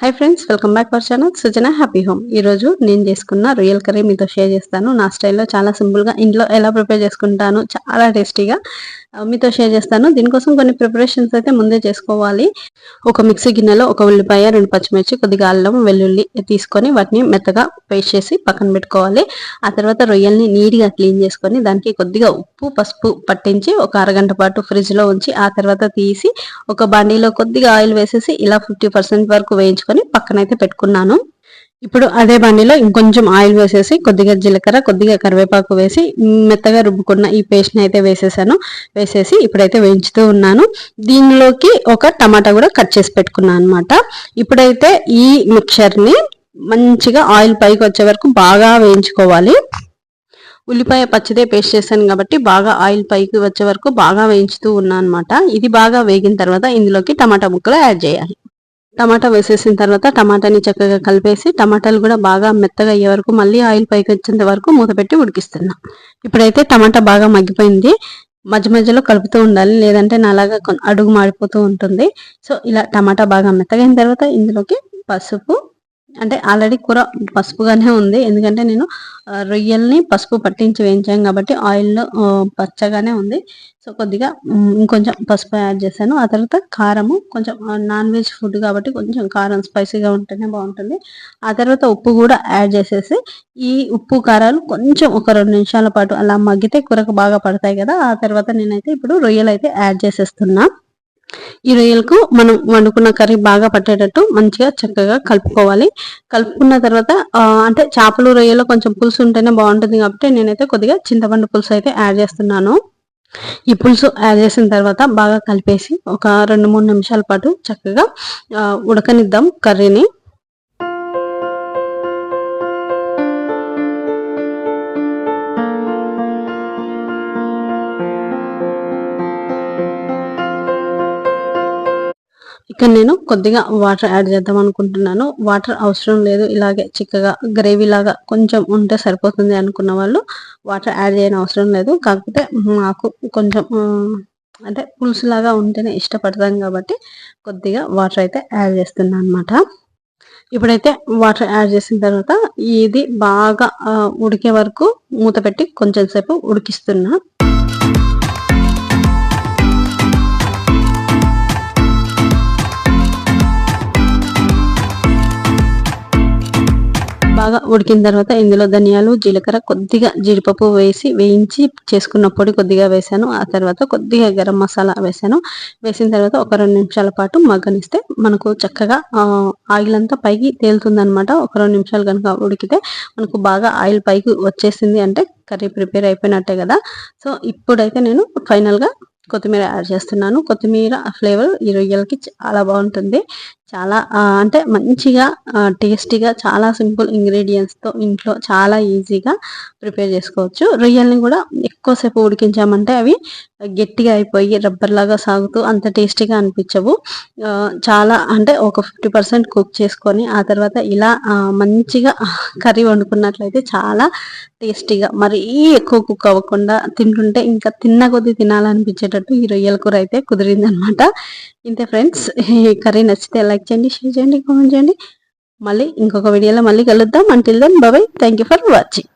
Hi friends welcome back our channel Sujana happy home ఈ రోజు నేను చేసుకున్న రొయ్యల్ కర్రీ మీతో షేర్ చేస్తాను. నా స్టైల్లో చాలా సింపుల్గా ఇంట్లో ఎలా ప్రిపేర్ చేసుకుంటాను చాలా టేస్టీగా మీతో షేర్ చేస్తాను. దీనికోసం కొన్ని ప్రిపరేషన్స్ అయితే ముందే చేసుకోవాలి. ఒక మిక్సీ గిన్నెలో ఒక ఉల్లిపాయ రెండు పచ్చిమిర్చి కొద్దిగా అల్లం వెల్లుల్లి తీసుకొని వాటిని మెత్తగా పేస్ట్ చేసి పక్కన పెట్టుకోవాలి. ఆ తర్వాత రొయ్యల్ని నీట్గా క్లీన్ చేసుకొని దానికి కొద్దిగా ఉప్పు పసుపు పట్టించి ఒక అరగంట పాటు ఫ్రిడ్జ్లో ఉంచి ఆ తర్వాత తీసి ఒక బండిలో కొద్దిగా ఆయిల్ వేసేసి ఇలా ఫిఫ్టీ పర్సెంట్ వరకు వేయించుకొని పక్కనైతే పెట్టుకున్నాను. ఇప్పుడు అదే బండిలో ఇంకొంచెం ఆయిల్ వేసేసి కొద్దిగా జీలకర్ర కొద్దిగా కరివేపాకు వేసి మెత్తగా రుబ్బుకున్న ఈ పేస్ట్ని అయితే వేసేసాను. వేసేసి ఇప్పుడైతే వేయించుతూ ఉన్నాను. దీనిలోకి ఒక టమాటా కూడా కట్ చేసి పెట్టుకున్నాను అనమాట ఇప్పుడైతే ఈ మిక్చర్ని మంచిగా ఆయిల్ పైకి వచ్చే వరకు బాగా వేయించుకోవాలి. ఉల్లిపాయ పచ్చిదే పేస్ట్ చేశాను కాబట్టి బాగా ఆయిల్ పైకి వచ్చే వరకు బాగా వేయించుతూ ఉన్నాను అనమాట ఇది బాగా వేగిన తర్వాత ఇందులోకి టమాటా ముక్కలు యాడ్ చేయాలి. టమాటా వేసేసిన తర్వాత టమాటాని చక్కగా కలిపేసి టమాటాలు కూడా బాగా మెత్తగా అయ్యే వరకు మళ్ళీ ఆయిల్ పైకి వచ్చేంత వరకు మూత పెట్టి ఉడికిస్తున్నా. ఇప్పుడైతే టమాటా బాగా మగ్గిపోయింది. మధ్య మధ్యలో కలుపుతూ ఉండాలి. లేదంటే నాలాగా అడుగు మాడిపోతూ ఉంటుంది. సో ఇలా టమాటా బాగా మెత్తగైన తర్వాత ఇందులోకి పసుపు అంటే ఆల్రెడీ కూర పసుపుగానే ఉంది. ఎందుకంటే నేను రొయ్యల్ని పసుపు పట్టించి వేయించాను కాబట్టి ఆయిల్లో పచ్చగానే ఉంది. సో కొద్దిగా ఇంకొంచెం పసుపు యాడ్ చేశాను. ఆ తర్వాత కారము కొంచెం నాన్ వెజ్ ఫుడ్ కాబట్టి కొంచెం కారం స్పైసీగా ఉంటేనే బాగుంటుంది. ఆ తర్వాత ఉప్పు కూడా యాడ్ చేసేసి ఈ ఉప్పు కారాలు కొంచెం ఒక రెండు నిమిషాల పాటు అలా మగ్గితే కూరకు బాగా పడతాయి కదా. ఆ తర్వాత నేనైతే ఇప్పుడు రొయ్యలు అయితే యాడ్ చేసేస్తున్నా. ఈ రొయ్యలకు మనం వండుకున్న కర్రీ బాగా పట్టేటట్టు మంచిగా చక్కగా కలుపుకోవాలి. కలుపుకున్న తర్వాత అంటే చేపలు రొయ్యలో కొంచెం పులుసు ఉంటేనే బాగుంటుంది కాబట్టి నేనైతే కొద్దిగా చింతపండు పులుసు అయితే యాడ్ చేస్తున్నాను. ఈ పులుసు యాడ్ చేసిన తర్వాత బాగా కలిపేసి ఒక రెండు మూడు నిమిషాల పాటు చక్కగా ఉడకనిద్దాం కర్రీని. ఇక్కడ నేను కొద్దిగా వాటర్ యాడ్ చేద్దాం అనుకుంటున్నాను. వాటర్ అవసరం లేదు. ఇలాగే చిక్కగా గ్రేవీ లాగా కొంచెం ఉంటే సరిపోతుంది అనుకున్న వాళ్ళు వాటర్ యాడ్ చేయని అవసరం లేదు. కాకపోతే మాకు కొంచెం అంటే పులుసు లాగా ఉంటేనే ఇష్టపడతాం కాబట్టి కొద్దిగా వాటర్ అయితే యాడ్ చేస్తున్నాను అనమాట ఇప్పుడైతే వాటర్ యాడ్ చేసిన తర్వాత ఇది బాగా ఉడికే వరకు మూత పెట్టి కొంచెం సేపు ఉడికిస్తున్నా. బాగా ఉడికిన తర్వాత ఇందులో ధనియాలు జీలకర్ర కొద్దిగా జీడిపప్పు వేసి వేయించి చేసుకున్న పొడి కొద్దిగా వేసాను ఆ తర్వాత కొద్దిగా గరం మసాలా వేసాను వేసిన తర్వాత ఒక రెండు నిమిషాల పాటు మగ్గనిస్తే మనకు చక్కగా ఆయిల్ అంతా పైకి తేలుతుందనమాట ఒక రెండు నిమిషాలు కనుక ఉడికితే మనకు బాగా ఆయిల్ పైకి వచ్చేసింది అంటే కర్రీ ప్రిపేర్ అయిపోయినట్టే కదా. సో ఇప్పుడైతే నేను ఫైనల్గా కొత్తిమీర యాడ్ చేస్తున్నాను. కొత్తిమీర ఫ్లేవర్ ఈ రొయ్యలకి చాలా బాగుంటుంది. చాలా అంటే మంచిగా టేస్టీగా చాలా సింపుల్ ఇంగ్రీడియంట్స్తో ఇంట్లో చాలా ఈజీగా ప్రిపేర్ చేసుకోవచ్చు. రొయ్యల్ని కూడా ఎక్కువసేపు ఉడికించామంటే అవి గట్టిగా అయిపోయి రబ్బర్లాగా సాగుతూ అంత టేస్టీగా అనిపించవు. చాలా అంటే ఒక ఫిఫ్టీ పర్సెంట్ కుక్ చేసుకొని ఆ తర్వాత ఇలా మంచిగా కర్రీ వండుకున్నట్లయితే చాలా టేస్టీగా మరీ ఎక్కువ కుక్ అవ్వకుండా తింటుంటే ఇంకా తిన్న కొద్దీ తినాలనిపించేటట్టు ఈ రొయ్యల కూర అయితే కుదిరింది అనమాట ఇంతే ఫ్రెండ్స్ ఈ కర్రీ నచ్చితే లైక్ లైక్ చేయండి షేర్ చేయండి కామెంట్ చేయండి. మళ్ళీ ఇంకొక వీడియోలో మళ్ళీ కలుద్దాం. Until then bye bye thank you for watching